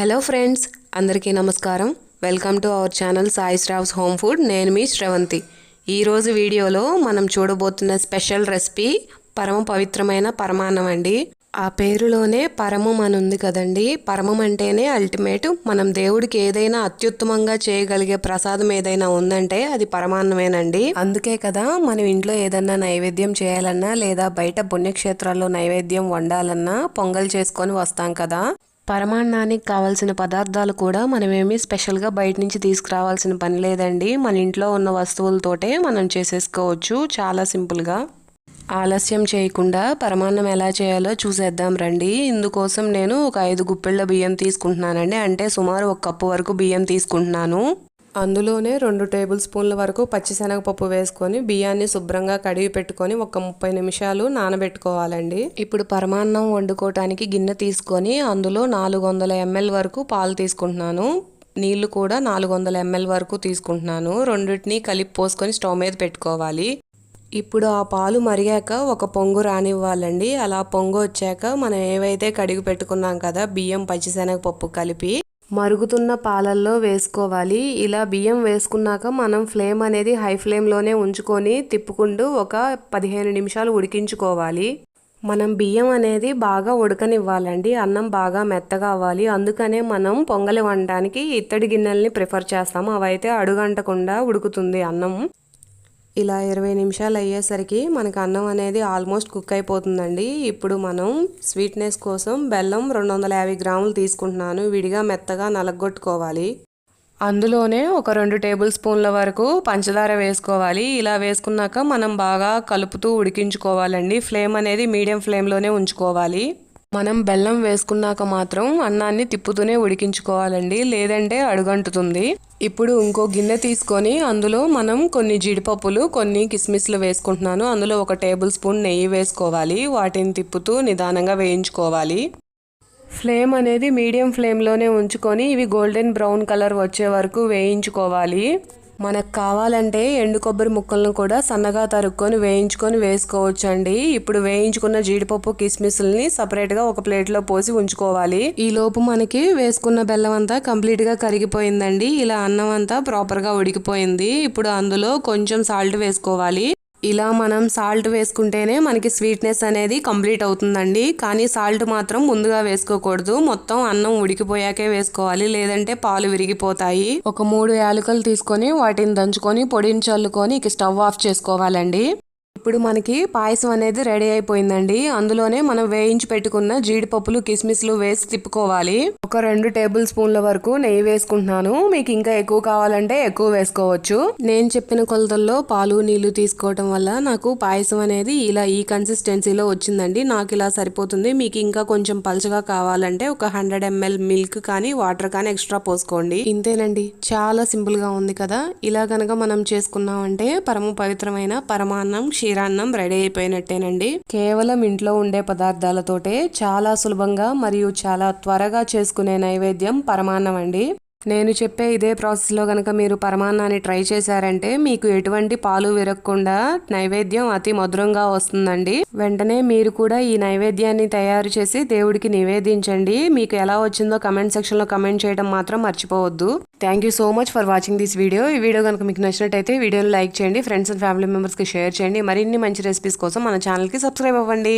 Hello friends అందరికీ నమస్కారం. Welcome to our channel Sai Sravs home food. నేను మీ శ్రవంతి. ఈరోజు వీడియోలో మనం చూడబోతున్న స్పెషల్ రెసిపీ పరమ పవిత్రమైన పరమాన్నం అండి. ఆ పేరులోనే పరమం అని ఉంది కదండి. పరమం అంటేనే అల్టిమేట్ మనం దేవుడికి ఏదైనా అత్యుత్తమంగా చేయగలిగే ప్రసాదం ఏదైనా ఉందంటే అది పరమాన్నమేనండి. అందుకే కదా మనం ఇంట్లో ఏదన్నా నైవేద్యం చేయాలన్నా లేదా బయట పుణ్యక్షేత్రాల్లో నైవేద్యం వండాలన్నా పొంగల్ చేసుకొని వస్తాం కదా. పరమాన్నానికి కావాల్సిన పదార్థాలు కూడా మనమేమి స్పెషల్గా బయట నుంచి తీసుకురావాల్సిన పని లేదండి. మన ఇంట్లో ఉన్న వస్తువులతోటే మనం చేసేసుకోవచ్చు. చాలా సింపుల్గా. ఆలస్యం చేయకుండా పరమాన్నం ఎలా చేయాలో చూసేద్దాం రండి. ఇందుకోసం నేను ఒక ఐదు గుప్పెళ్ళ బియ్యం తీసుకుంటున్నానండి. అంటే సుమారు ఒక కప్పు వరకు బియ్యం తీసుకుంటున్నాను. అందులోనే రెండు టేబుల్ స్పూన్ల వరకు పచ్చిశనగపప్పు వేసుకొని బియ్యాన్ని శుభ్రంగా కడిగి పెట్టుకొని ఒక ముప్పై నిమిషాలు నానబెట్టుకోవాలండి. ఇప్పుడు పరమాన్నం వండుకోవటానికి గిన్నె తీసుకొని అందులో నాలుగు వందల ఎంఎల్ వరకు పాలు తీసుకుంటున్నాను. నీళ్ళు కూడా నాలుగు వందల ఎంఎల్ వరకు తీసుకుంటున్నాను. రెండింటిని కలిపి పోసుకొని స్టవ్ మీద పెట్టుకోవాలి. ఇప్పుడు ఆ పాలు మరిగాక ఒక పొంగు రానివ్వాలండి. అలా పొంగు వచ్చాక మనం ఏవైతే కడిగి పెట్టుకున్నాం కదా బియ్యం పచ్చిశనగపప్పు కలిపి మరుగుతున్న పాలల్లో వేసుకోవాలి. ఇలా బియ్యం వేసుకున్నాక మనం ఫ్లేమ్ అనేది హై ఫ్లేమ్లోనే ఉంచుకొని తిప్పుకుంటూ ఒక పదిహేను నిమిషాలు ఉడికించుకోవాలి. మనం బియ్యం అనేది బాగా ఉడకనివ్వాలండి. అన్నం బాగా మెత్తగా అవ్వాలి. అందుకనే మనం పొంగలి వండడానికి ఇత్తడి గిన్నెల్ని ప్రిఫర్ చేస్తాము. అవైతే అడుగంటకుండా ఉడుకుతుంది అన్నం. ఇలా ఇరవై నిమిషాలు అయ్యేసరికి మనకు అన్నం అనేది ఆల్మోస్ట్ కుక్ అయిపోతుందండి. ఇప్పుడు మనం స్వీట్నెస్ కోసం బెల్లం రెండు వందల యాభై గ్రాములు తీసుకుంటున్నాను. విడిగా మెత్తగా నలగొట్టుకోవాలి. అందులోనే ఒక రెండు టేబుల్ స్పూన్ల వరకు పంచదార వేసుకోవాలి. ఇలా వేసుకున్నాక మనం బాగా కలుపుతూ ఉడికించుకోవాలండి. ఫ్లేమ్ అనేది మీడియం ఫ్లేమ్లోనే ఉంచుకోవాలి. మనం బెల్లం వేసుకున్నాక మాత్రం అన్నాన్ని తిప్పుతూనే ఉడికించుకోవాలండి లేదంటే అడుగంటుతుంది. ఇప్పుడు ఇంకో గిన్నె తీసుకొని అందులో మనం కొన్ని జీడిపప్పులు కొన్ని కిస్మిస్లు వేసుకుంటున్నాను. అందులో ఒక టేబుల్ స్పూన్ నెయ్యి వేసుకోవాలి. వాటిని తిప్పుతూ నిదానంగా వేయించుకోవాలి. ఫ్లేమ్ అనేది మీడియం ఫ్లేమ్లోనే ఉంచుకొని ఇవి గోల్డెన్ బ్రౌన్ కలర్ వచ్చే వరకు వేయించుకోవాలి. మనకు కావాలంటే ఎండు కొబ్బరి ముక్కలను కూడా సన్నగా తరుక్కొని వేయించుకొని వేసుకోవచ్చు అండి ఇప్పుడు వేయించుకున్న జీడిపప్పు కిస్మిస్ని సపరేట్గా ఒక ప్లేట్లో పోసి ఉంచుకోవాలి. ఈ లోపు మనకి వేసుకున్న బెల్లం అంతా కంప్లీట్గా కరిగిపోయిందండి. ఇలా అన్నం అంతా ప్రాపర్గా ఉడికిపోయింది. ఇప్పుడు అందులో కొంచెం సాల్ట్ వేసుకోవాలి. ఇలా మనం సాల్ట్ వేసుకుంటేనే మనకి స్వీట్నెస్ అనేది కంప్లీట్ అవుతుందండి. కానీ సాల్ట్ మాత్రం ముందుగా వేసుకోకూడదు. మొత్తం అన్నం ఉడికిపోయాకే వేసుకోవాలి. లేదంటే పాలు విరిగిపోతాయి. ఒక మూడు యాలకులు తీసుకొని వాటిని దంచుకొని పొడిని చల్లుకొని ఇక స్టవ్ ఆఫ్ చేసుకోవాలండి. ఇప్పుడు మనకి పాయసం అనేది రెడీ అయిపోయిందండి. అందులోనే మనం వేయించి పెట్టుకున్న జీడిపప్పులు కిస్మిస్లు వేసి తిప్పుకోవాలి. ఒక రెండు టేబుల్ స్పూన్ల వరకు నెయ్యి వేసుకుంటున్నాను. మీకు ఇంకా ఎక్కువ కావాలంటే ఎక్కువ వేసుకోవచ్చు. నేను చెప్పిన కొలతల్లో పాలు నీళ్ళు తీసుకోవటం వల్ల నాకు పాయసం అనేది ఇలా ఈ కన్సిస్టెన్సీలో వచ్చిందండి. నాకు ఇలా సరిపోతుంది. మీకు ఇంకా కొంచెం పలచగా కావాలంటే ఒక హండ్రెడ్ ఎంఎల్ మిల్క్ కానీ వాటర్ కానీ ఎక్స్ట్రా పోసుకోండి. ఇంతేనండి. చాలా సింపుల్గా ఉంది కదా. ఇలా కనుక మనం చేసుకున్నామంటే పరమ పవిత్రమైన పరమాన్నం క్షీరాన్నం రెడీ అయిపోయినట్టేనండి. కేవలం ఇంట్లో ఉండే పదార్థాలతోటే చాలా సులభంగా మరియు చాలా త్వరగా చేసుకునే నైవేద్యం పరమాన్నం అండి. నేను చెప్పే ఇదే ప్రాసెస్లో కనుక మీరు పరమాన్నాన్ని ట్రై చేశారంటే మీకు ఎటువంటి పాలు విరగకుండా నైవేద్యం అతి మధురంగా వస్తుందండి. వెంటనే మీరు కూడా ఈ నైవేద్యాన్ని తయారు చేసి దేవుడికి నివేదించండి. మీకు ఎలా వచ్చిందో కమెంట్ సెక్షన్లో కమెంట్ చేయడం మాత్రం మర్చిపోవద్దు. Thank you so much for watching this video ఈ వీడియో కనుక మీకు నచ్చినట్టయితే వీడియోని లైక్ చేయండి. ఫ్రెండ్స్ అండ్ ఫ్యామిలీ మెంబర్స్కి షేర్ చేయండి. మరిన్ని మంచి రెసిపీస్ కోసం మన ఛానల్కి సబ్స్క్రైబ్ అవ్వండి.